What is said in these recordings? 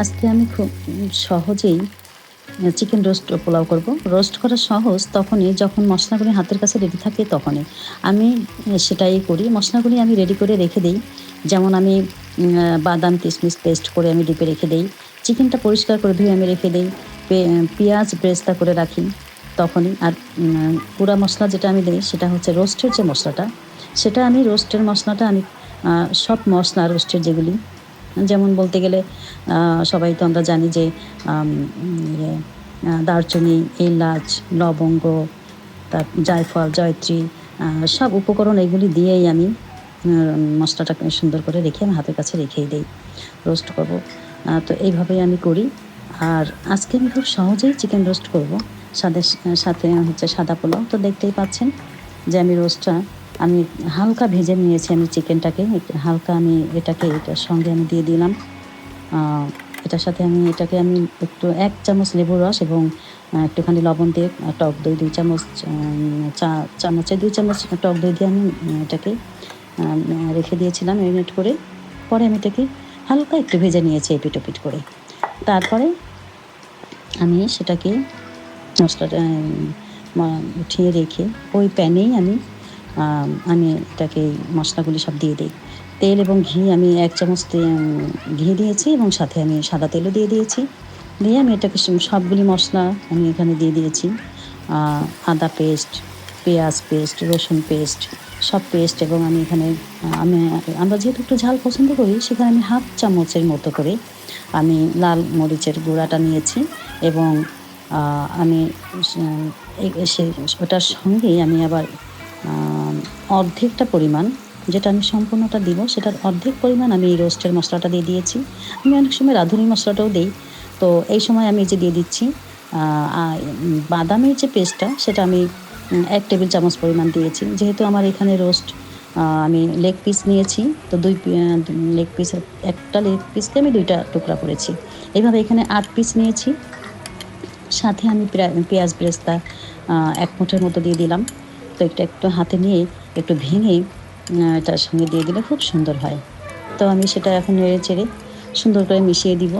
আজকে আমি খুব সহজেই চিকেন রোস্ট পোলাও করব। রোস্ট করা সহজ তখনই যখন মশলাগুলি হাতের কাছে রেডি থাকে তখনই। আমি সেটাই করি। মশলাগুলি আমি রেডি করে রেখে দিই। যেমন আমি বাদাম কিশমিশ পেস্ট করে আমি ডিপে রেখে দিই। চিকেনটা পরিষ্কার করে ধুয়ে আমি রেখে দিই। পেঁয়াজ ব্রেস্তা করে রাখি তখনই। আর পুরা মশলা যেটা আমি দিই সেটা হচ্ছে রোস্টের যে মশলাটা, সেটা আমি রোস্টের মশলাটা আমি সব মশলা রোস্টের যেগুলি যেমন বলতে গেলে সবাই তো আমরা জানি যে ইয়ে, দারচিনি এলাচ লবঙ্গ তার জায়ফল জয়ত্রী সব উপকরণ এগুলি দিয়েই আমি উম, মশলাটাকে সুন্দর করে রেখে আমি হাতের কাছে রেখেই দিই রোস্ট করব। তো এইভাবেই আমি করি। আর আজকে আমি খুব সহজেই চিকেন রোস্ট করব। সাথে সাথে হচ্ছে সাদা পোলাও। তো দেখতেই পাচ্ছেন যে আমি রোস্টটা আমি হালকা ভেজে নিয়েছি আমি চিকেনটাকে। হালকা আমি এটাকে, এটার সঙ্গে আমি দিয়ে দিলাম। এটার সাথে আমি এটাকে আমি একটু, এক চামচ লেবুর রস এবং একটুখানি লবণ দিয়ে টক দই দুই চামচ চা, চামচে দুই চামচ টক দই দিয়ে আমি এটাকে রেখে দিয়েছিলাম ম্যারিনেট করে। পরে আমি এটাকে হালকা একটু ভেজে নিয়েছি এপিট ওপিট করে। তারপরে আমি সেটাকে মশলাটা উঠিয়ে রেখে ওই প্যানেই আমি আম, এটাকে মশলাগুলি সব দিয়ে দিই। তেল এবং ঘি আমি এক চামচ ঘি দিয়েছি এবং সাথে আমি সাদা তেলও দিয়ে দিয়েছি। দিয়ে আমি এটাকে সব- সবগুলি মশলা আমি এখানে দিয়ে দিয়েছি। আদা পেস্ট পেঁয়াজ পেস্ট রসুন পেস্ট সব পেস্ট এবং আমি এখানে আমি আমরা যেহেতু একটু ঝাল পছন্দ করি সেখানে আমি হাফ চামচের মতো করে আমি লাল মরিচের গুঁড়াটা নিয়েছি এবং আমি সে- ওটার সঙ্গেই আমি আবার অর্ধেকটা পরিমাণ, যেটা আমি সম্পূর্ণটা দিব, সেটার অর্ধেক পরিমাণ আমি এই রোস্টের মশলাটা দিয়ে দিয়েছি। আমি অনেক সময় রাঁধুনি মশলাটাও দিই, তো এই সময় আমি যে দিয়ে দিচ্ছি বাদামের যে পেস্টটা সেটা আমি এক টেবিল চামচ পরিমাণ দিয়েছি। যেহেতু আমার এখানে রোস্ট আমি লেগ পিস নিয়েছি, তো দুই লেগ পিসের একটা লেগ পিসকে আমি দুইটা টুকরা করেছি। এইভাবে এখানে আট পিস নিয়েছি। সাথে আমি পেঁয়াজ ব্রেস্তা এক মুঠের মতো দিয়ে দিলাম। তো একটা একটু হাতে নিয়ে একটু ভেঙে এটার সঙ্গে দিয়ে দিলে খুব সুন্দর হয়। তো আমি সেটা এখন নেড়ে চেড়ে সুন্দর করে মিশিয়ে দিব।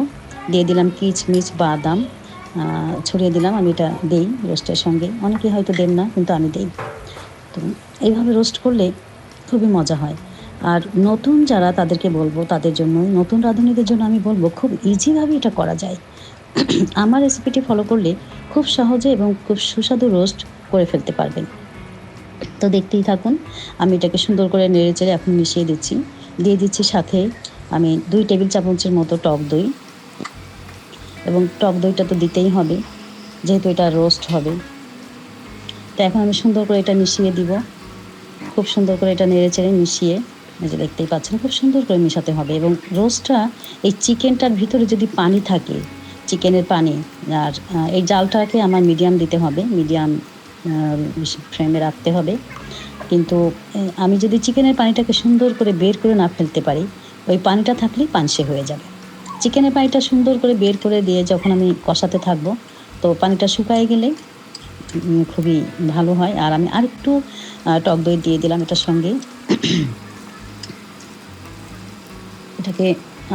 দিয়ে দিলাম কিচমিচ, বাদাম ছড়িয়ে দিলাম। আমি এটা দেই রোস্টের সঙ্গে। অনেকে হয়তো দেন না, কিন্তু আমি দেই। তো এইভাবে রোস্ট করলে খুবই মজা হয়। আর নতুন যারা তাদেরকে বলব, তাদের জন্য নতুন রাঁধুনিদের জন্য আমি বলব, খুব ইজিভাবে এটা করা যায়। আমার রেসিপিটি ফলো করলে খুব সহজে এবং খুব সুস্বাদু রোস্ট করে ফেলতে পারবেন। তো দেখতেই থাকুন, আমি এটাকে সুন্দর করে নেড়ে চেড়ে এখন মিশিয়ে দিচ্ছি। দিয়ে দিচ্ছি সাথে আমি দুই টেবিল চামচের মতো টক দই। এবং টক দইটা তো দিতেই হবে, যেহেতু এটা রোস্ট হবে। তো এখন আমি সুন্দর করে এটা মিশিয়ে দিব। খুব সুন্দর করে এটা নেড়ে চেড়ে মিশিয়ে যে দেখতেই পাচ্ছেন, খুব সুন্দর করে মিশাতে হবে। এবং রোস্টটা, এই চিকেনটার ভিতরে যদি পানি থাকে, চিকেনের পানি, আর এই জালটাকে আমার মিডিয়াম দিতে হবে, মিডিয়াম ফ্রেমে রাখতে হবে। কিন্তু আমি যদি চিকেনের পানিটাকে সুন্দর করে বের করে না ফেলতে পারি, ওই পানিটা থাকলেই পানসে হয়ে যাবে। চিকেনের পানিটা সুন্দর করে বের করে দিয়ে যখন আমি কষাতে থাকব, তো পানিটা শুকায় গেলে খুবই ভালো হয়। আর আমি আরেকটু টক দই দিয়ে দিলাম এটার সঙ্গে। এটাকে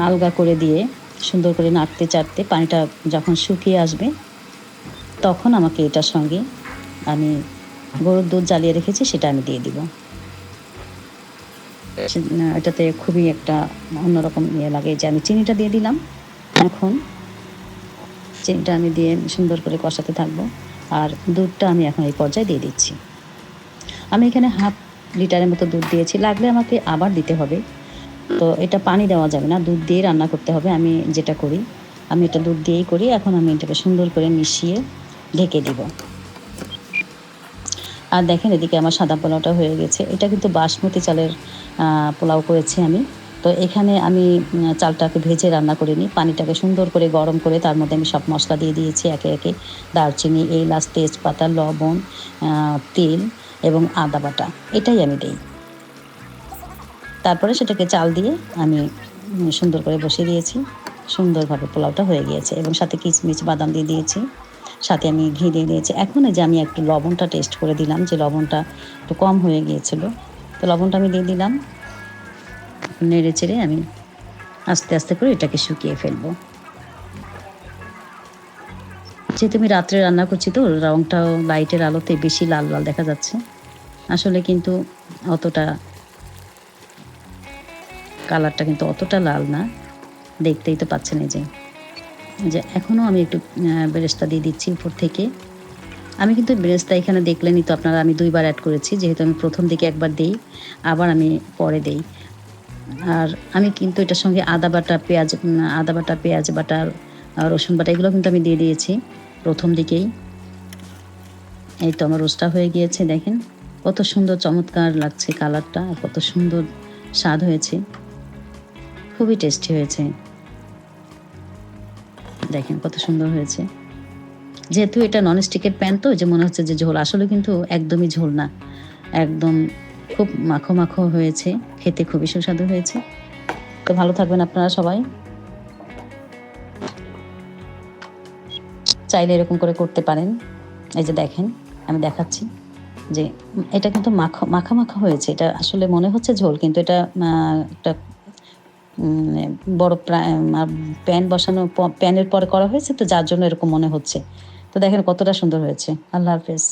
আলগা করে দিয়ে সুন্দর করে নাড়তে চাড়তে পানিটা যখন শুকিয়ে আসবে, তখন আমাকে এটার সঙ্গে আমি গরুর দুধ জ্বালিয়ে রেখেছি সেটা আমি দিয়ে দিব। এটাতে খুবই একটা অন্যরকম ইয়ে লাগে। যে আমি চিনিটা দিয়ে দিলাম এখন চিনিটা আমি দিয়ে সুন্দর করে কষাতে থাকব। আর দুধটা আমি এখন এই পর্যায়ে দিয়ে দিচ্ছি। আমি এখানে হাফ লিটারের মতো দুধ দিয়েছি লাগলে আমাকে আবার দিতে হবে। তো এটা পানি দেওয়া যাবে না দুধ দিয়ে রান্না করতে হবে আমি যেটা করি। আমি এটা দুধ দিয়েই করি এখন আমি এটাকে সুন্দর করে মিশিয়ে ঢেকে দিব। আর দেখেন এদিকে আমার সাদা পোলাওটা হয়ে গেছে। এটা কিন্তু বাসমতি চালের পোলাও করেছি আমি। তো এখানে আমি চালটাকে ভেজে রান্না করে নিই। পানিটাকে সুন্দর করে গরম করে তার মধ্যে আমি সব মশলা দিয়ে দিয়েছি। একে একে দারচিনি, এলাচ, তেজপাতা, লবণ তেল এবং আদা বাটা। এটাই আমি দিই। তারপরে সেটাকে চাল দিয়ে আমি সুন্দর করে বসিয়ে দিয়েছি। সুন্দরভাবে পোলাওটা হয়ে গিয়েছে এবং সাথে কিচমিচ বাদাম দিয়ে দিয়েছি। সাথে আমি ঘি দিয়ে দিয়েছি। এখন যে আমি একটু লবণটা টেস্ট করে দিলাম, যে লবণটা একটু কম হয়ে গিয়েছিল। তো লবণটা আমি দিয়ে দিলাম। নেড়ে চেড়ে আমি আস্তে আস্তে করে এটাকে শুকিয়ে ফেলব। যেহেতু আমি রাত্রে রান্না করছি তো, রংটাও লাইটের আলোতে বেশি লাল লাল দেখা যাচ্ছে। আসলে কিন্তু অতটা কালারটা কিন্তু অতটা লাল না। দেখতেই তো পাচ্ছেন এই যে। যে এখনও আমি একটু বেরেস্তা দিয়ে দিচ্ছি উপর থেকে। আমি কিন্তু বেরেস্তা এখানে দেখলেনই তো আপনারা, আমি দুইবার অ্যাড করেছি, যেহেতু আমি প্রথম দিকে একবার দিই, আবার আমি পরে দেই। আর আমি কিন্তু এটার সঙ্গে আদা বাটা, পেঁয়াজ আদা বাটা, পেঁয়াজ বাটা রসুন বাটা, এগুলো কিন্তু আমি দিয়ে দিয়েছি প্রথম দিকেই। এই তো আমার রোস্টা হয়ে গিয়েছে, দেখেন। কত সুন্দর চমৎকার লাগছে কালারটা কত সুন্দর স্বাদ হয়েছে। খুবই টেস্টি হয়েছে। দেখেন কত সুন্দর হয়েছে। যেহেতু এটা ননস্টিকের প্যান তো যে মনে হচ্ছে যে ঝোল। আসলে কিন্তু একদমই ঝোল না। একদম খুব মাখো মাখো হয়েছে। খেতে খুবই সুস্বাদু হয়েছে। তো ভালো থাকবেন আপনারা সবাই। চাইলে এরকম করে করতে পারেন। এই যে দেখেন, আমি দেখাচ্ছি যে, এটা কিন্তু মাখা মাখা মাখা হয়েছে। এটা আসলে মনে হচ্ছে ঝোল, কিন্তু এটা একটা বড় প্যান বসানো প্যানের পরে করা হয়েছে, তো যার জন্য এরকম মনে হচ্ছে। তো দেখেন কতটা সুন্দর হয়েছে। আল্লাহ হাফেজ।